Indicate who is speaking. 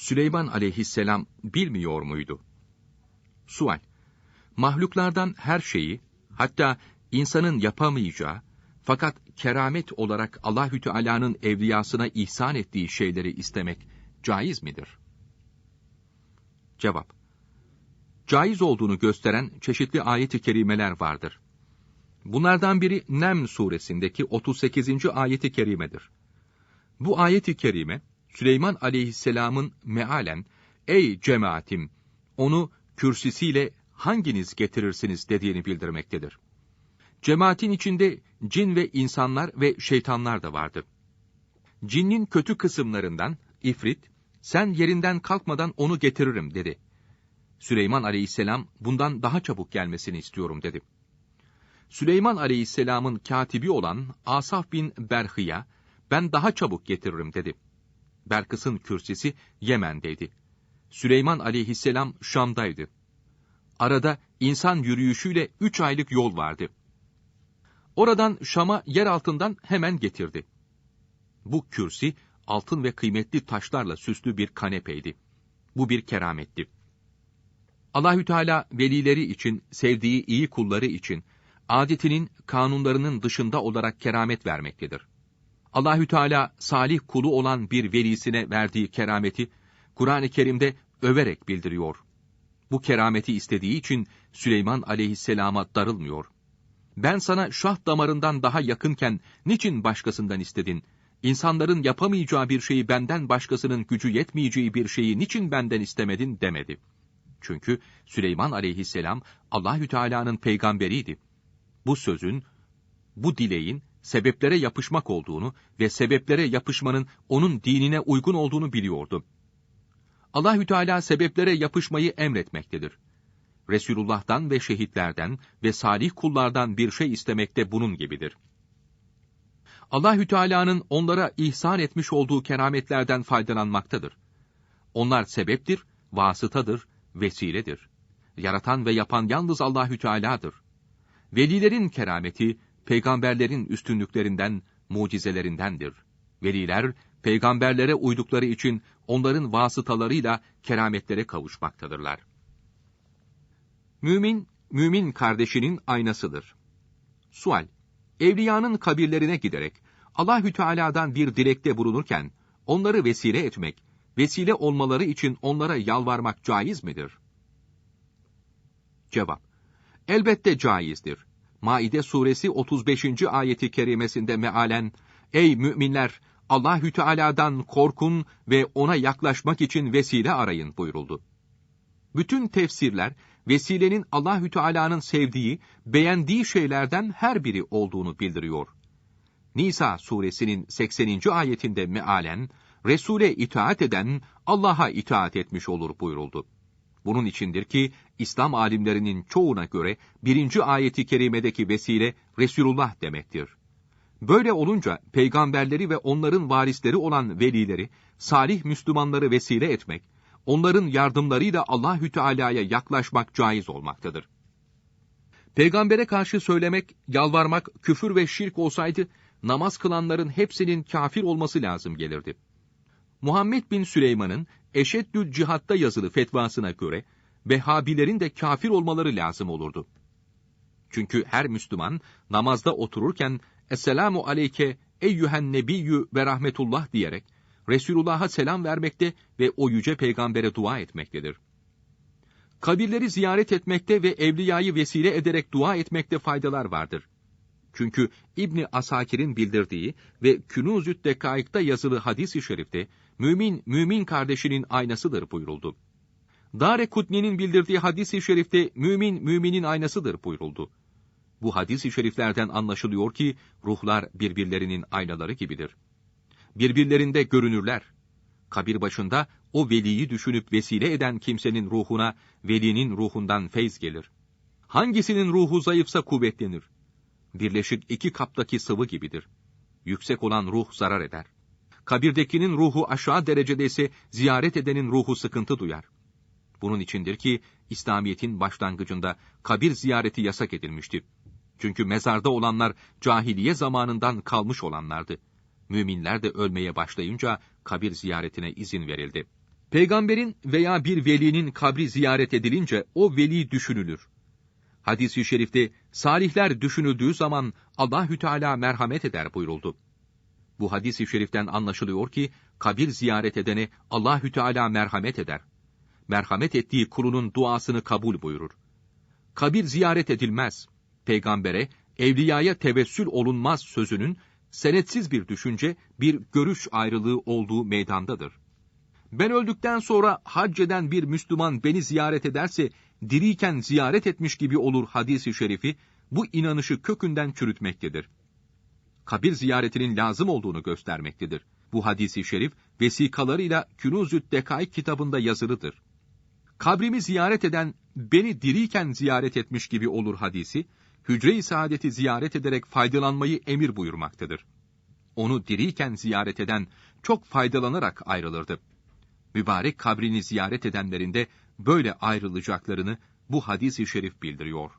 Speaker 1: Süleyman aleyhisselam bilmiyor muydu? Sual. Mahluklardan her şeyi, hatta insanın yapamayacağı, fakat keramet olarak Allahü Teala'nın evliyasına ihsan ettiği şeyleri istemek caiz midir? Cevap. Caiz olduğunu gösteren çeşitli ayet-i kerimeler vardır. Bunlardan biri Nem suresindeki 38. ayeti kerimedir. Bu ayeti kerime Süleyman aleyhisselamın mealen ey cemaatim onu kürsisiyle hanginiz getirirsiniz dediğini bildirmektedir. Cemaatin içinde cin ve insanlar ve şeytanlar da vardı. Cinnin kötü kısımlarından ifrit, sen yerinden kalkmadan onu getiririm dedi. Süleyman aleyhisselam bundan daha çabuk gelmesini istiyorum dedi. Süleyman aleyhisselamın katibi olan Asaf bin Berhı'ya ben daha çabuk getiririm dedi. Berkıs'ın kürsisi Yemen'deydi. Süleyman aleyhisselam Şam'daydı. Arada insan yürüyüşüyle üç aylık yol vardı. Oradan Şam'a yer altından hemen getirdi. Bu kürsi altın ve kıymetli taşlarla süslü bir kanepeydi. Bu bir kerametti. Allahü Teala velileri için, sevdiği iyi kulları için adetinin, kanunlarının dışında olarak keramet vermektedir. Allahü Teala salih kulu olan bir velisine verdiği kerameti Kur'an-ı Kerim'de överek bildiriyor. Bu kerameti istediği için Süleyman aleyhisselama darılmıyor. Ben sana şah damarından daha yakınken niçin başkasından istedin? İnsanların yapamayacağı bir şeyi benden başkasının gücü yetmeyeceği bir şeyi niçin benden istemedin demedi. Çünkü Süleyman aleyhisselam Allahü Teala'nın peygamberiydi. Bu sözün, bu dileğin sebeplere yapışmak olduğunu ve sebeplere yapışmanın onun dinine uygun olduğunu biliyordu. Allahü Teala sebeplere yapışmayı emretmektedir. Resulullah'tan ve şehitlerden ve salih kullardan bir şey istemekte bunun gibidir. Allahü Teala'nın onlara ihsan etmiş olduğu kerametlerden faydalanmaktadır. Onlar sebeptir, vasıtadır, vesiledir. Yaratan ve yapan yalnız Allahü Teala'dır. Velilerin kerameti peygamberlerin üstünlüklerinden, mucizelerindendir. Veliler peygamberlere uydukları için onların vasıtalarıyla kerametlere kavuşmaktadırlar. Mümin, mümin kardeşinin aynasıdır. Sual, evliyanın kabirlerine giderek Allahü Teala'dan bir dilekte bulunurken onları vesile etmek, vesile olmaları için onlara yalvarmak caiz midir? Cevap, elbette caizdir. Maide suresi 35. ayeti kerimesinde mealen, Ey müminler! Allahü Teala'dan korkun ve ona yaklaşmak için vesile arayın buyuruldu. Bütün tefsirler vesilenin Allahü Teala'nın sevdiği, beğendiği şeylerden her biri olduğunu bildiriyor. Nisa suresinin 80. ayetinde mealen Resul'e itaat eden Allah'a itaat etmiş olur buyuruldu. Bunun içindir ki İslam alimlerinin çoğuna göre birinci ayeti kerimedeki vesile Resulullah demektir. Böyle olunca peygamberleri ve onların varisleri olan velileri, salih Müslümanları vesile etmek, onların yardımlarıyla Allahü Teala'ya yaklaşmak caiz olmaktadır. Peygambere karşı söylemek, yalvarmak, küfür ve şirk olsaydı, namaz kılanların hepsinin kafir olması lazım gelirdi. Muhammed bin Süleyman'ın Eşeddül Cihat'ta yazılı fetvasına göre, Vehhabilerin de kafir olmaları lazım olurdu. Çünkü her Müslüman namazda otururken Esselamu aleyke eyyühen nebiyyü ve rahmetullah diyerek Resulullah'a selam vermekte ve o yüce peygambere dua etmektedir. Kabirleri ziyaret etmekte ve evliyayı vesile ederek dua etmekte faydalar vardır. Çünkü İbni Asakir'in bildirdiği ve Künuzü't Dekaik'ta yazılı hadis-i şerifte mümin mümin kardeşinin aynasıdır buyuruldu. Dare Kutni'nin bildirdiği hadis-i şerifte mümin müminin aynasıdır buyuruldu. Bu hadis-i şeriflerden anlaşılıyor ki ruhlar birbirlerinin aynaları gibidir. Birbirlerinde görünürler. Kabir başında o veliyi düşünüp vesile eden kimsenin ruhuna velinin ruhundan feyz gelir. Hangisinin ruhu zayıfsa kuvvetlenir. Birleşik iki kaptaki sıvı gibidir. Yüksek olan ruh zarar eder. Kabirdekinin ruhu aşağı derecede ise ziyaret edenin ruhu sıkıntı duyar. Bunun içindir ki İslamiyet'in başlangıcında kabir ziyareti yasak edilmişti. Çünkü mezarda olanlar cahiliye zamanından kalmış olanlardı. Müminler de ölmeye başlayınca kabir ziyaretine izin verildi. Peygamberin veya bir velinin kabri ziyaret edilince o veli düşünülür. Hadis-i şerifte salihler düşünüldüğü zaman Allahü Teala merhamet eder buyuruldu. Bu hadis-i şeriften anlaşılıyor ki kabir ziyaret edene Allahü Teala merhamet eder. Merhamet ettiği kulunun duasını kabul buyurur. Kabir ziyaret edilmez. Peygambere, evliyaya tevessül olunmaz sözünün senetsiz bir düşünce, bir görüş ayrılığı olduğu meydandadır. Ben öldükten sonra hac eden bir Müslüman beni ziyaret ederse, diriyken ziyaret etmiş gibi olur hadisi şerifi, bu inanışı kökünden çürütmektedir. Kabir ziyaretinin lazım olduğunu göstermektedir. Bu hadisi şerif, vesikalarıyla Künuzü't Dekaik kitabında yazılıdır. Kabrimi ziyaret eden, beni diriyken ziyaret etmiş gibi olur hadisi, hücre-i saadeti ziyaret ederek faydalanmayı emir buyurmaktadır. Onu diriyken ziyaret eden, çok faydalanarak ayrılırdı mübarek kabrini ziyaret edenlerin de böyle ayrılacaklarını bu hadis-i şerif bildiriyor.